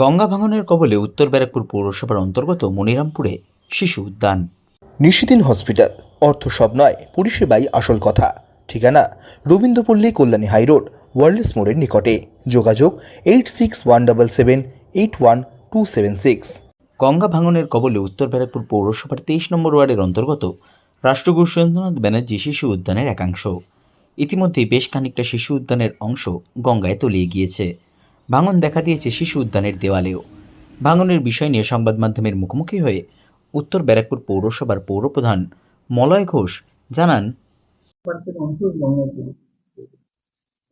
গঙ্গা ভাঙনের কবলে উত্তর ব্যারাকপুর পৌরসভার অন্তর্গত মনিরামপুরে শিশু উদ্যান। নিশিদিন হসপিটাল অর্থ সব নয় পরিষেবাই আসল কথা। ঠিকানা রবীন্দ্রপল্লী কল্যাণী হাইরোড ওয়ার্ল্ডস মোড়ের নিকটে। যোগাযোগ eight six one double seven eight one two seven six. Ganga ভাঙনের কবলে উত্তর ব্যারাকপুর পৌরসভার তেইশ নম্বর ওয়ার্ডের অন্তর্গত রাষ্ট্রগুরু সুরেন্দ্রনাথ ব্যানার্জি শিশু উদ্যানের একাংশ। ইতিমধ্যেই বেশ খানিকটা শিশু উদ্যানের অংশ গঙ্গায় তলিয়ে গিয়েছে। ভাঙন দেখা দিয়েছে শিশু উদ্যানের দেওয়ালেও। ভাঙনের বিষয় নিয়ে সংবাদ মাধ্যমের মুখোমুখি হয়ে উত্তর ব্যারাকপুর পৌরসভার পৌরপ্রধান মলয় ঘোষ জানান,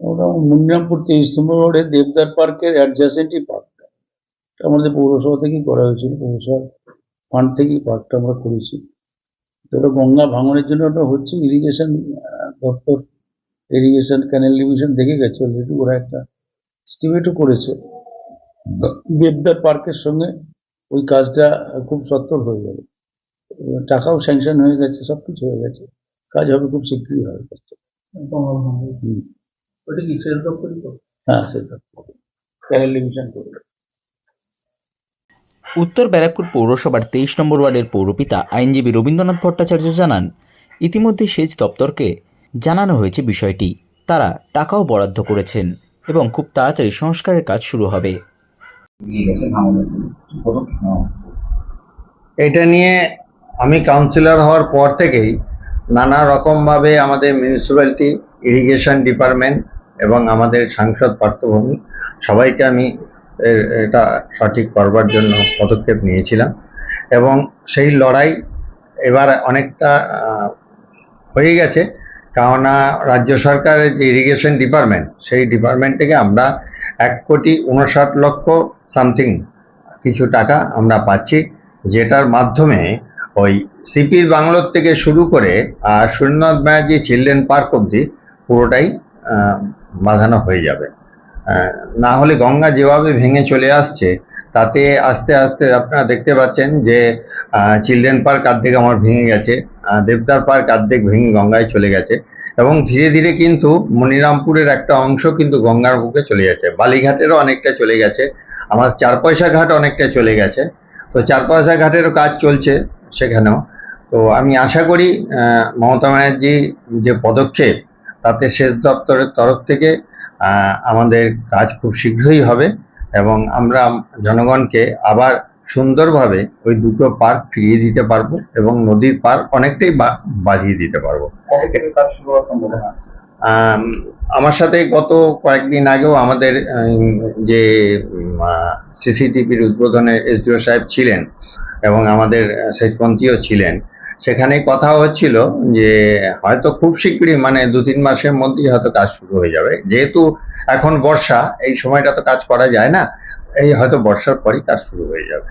ওটা মুন্নামপুর তেইশ নম্বর রোডে দেবদার পার্কের অ্যাডজাসেন্টই পার্কটা। আমাদের পৌরসভা থেকেই করা হয়েছিল, পৌরসভার ফান্ড থেকেই পার্কটা আমরা করেছি। তো গঙ্গা ভাঙনের জন্য ওটা হচ্ছে ইরিগেশন দপ্তর ইরিগেশন ক্যানেল ডিভিশন দেখে গেছে অলরেডি ওরা একটা এস্টিমেটও করেছে। দেবদার পার্কের সঙ্গে ওই কাজটা খুব সত্তর হয়ে যাবে টাকাও স্যাংশন হয়ে গেছে সব কিছু হয়ে গেছে। কাজ হবে খুব শীঘ্রই হবে। ওটা কি সেল হ্যাঁ ডিভিশন উত্তর ব্যারাকপুর পৌরসভার তেইশ নম্বর ওয়ার্ডের পৌরপিতা আইনজীবী রবীন্দ্রনাথ ভট্টাচার্য জানান ইতিমধ্যে সেচ দপ্তরকে জানানো হয়েছে বিষয়টি। তারা টাকাও বরাদ্দ করেছেন। এবং খুব তাড়াতাড়ি সংস্কারের কাজ শুরু হবে। এটা নিয়ে আমি কাউন্সিলর হওয়ার পর থেকেই নানা রকমভাবে আমাদের মিউনিসিপ্যালিটি ইরিগেশন ডিপার্টমেন্ট এবং আমাদের সাংসদ পার্থভূমি, সবাইকে আমি এটা সঠিক করবার জন্য পদক্ষেপ নিয়েছিলাম এবং সেই লড়াই এবার অনেকটা হয়ে গেছে। কেননা রাজ্য সরকারের যে ইরিগেশন ডিপার্টমেন্ট সেই ডিপার্টমেন্ট থেকে আমরা এক কোটি উনষাট লক্ষ সামথিং কিছু টাকা আমরা পাচ্ছি, যেটার মাধ্যমে ওই সিপির বাংলোর থেকে শুরু করে আর সুরেন্দ্রনাথ ব্যানার্জি চিলড্রেন পার্ক অবধি পুরোটাই বাঁধানো হয়ে যাবে। না হলে গঙ্গা যেভাবে ভেঙে চলে আসছে, তাতে আস্তে আস্তে আপনারা দেখতে পাচ্ছেন যে চিলড্রেন পার্ক আর্ধেক আমার ভেঙে গেছে দেবদার পার্ক আর্ধেক ভেঙে গঙ্গায় চলে গেছে। এবং ধীরে ধীরে কিন্তু মনিরামপুরের একটা অংশ কিন্তু গঙ্গার বুকে চলে যাচ্ছে। বালিঘাটেরও অনেকটা চলে গেছে। আমার চার পয়সা ঘাট অনেকটা চলে গেছে। তো চার পয়সা ঘাটেরও কাজ চলছে সেখানেও। তো আমি আশা করি মমতা ব্যানার্জি যে পদক্ষেপ, তাতে সেচ দপ্তরের তরফ থেকে আমাদের কাজ খুব শীঘ্রই হবে এবং আমরা জনগণকে আবার সুন্দরভাবে ওই দুটো পার্ক ফিরিয়ে দিতে পারব এবং নদীর পার অনেকটাই বা- বাঁধিয়ে দিতে পারব। আমার সাথে গত কয়েকদিন আগেও আমাদের যে সিসিটিভির উদ্বোধনে এসডিও সাহেব ছিলেন এবং আমাদের সেচমন্ত্রীও ছিলেন সেখানে কথা হচ্ছিল যে হয়তো খুব শীঘ্রই মানে দু তিন মাসের মধ্যেই হয়তো কাজ শুরু হয়ে যাবে। যেহেতু এখন বর্ষা এই সময়টা তো কাজ করা যায় না এই হয়তো বর্ষার পরই কাজ শুরু হয়ে যাবে।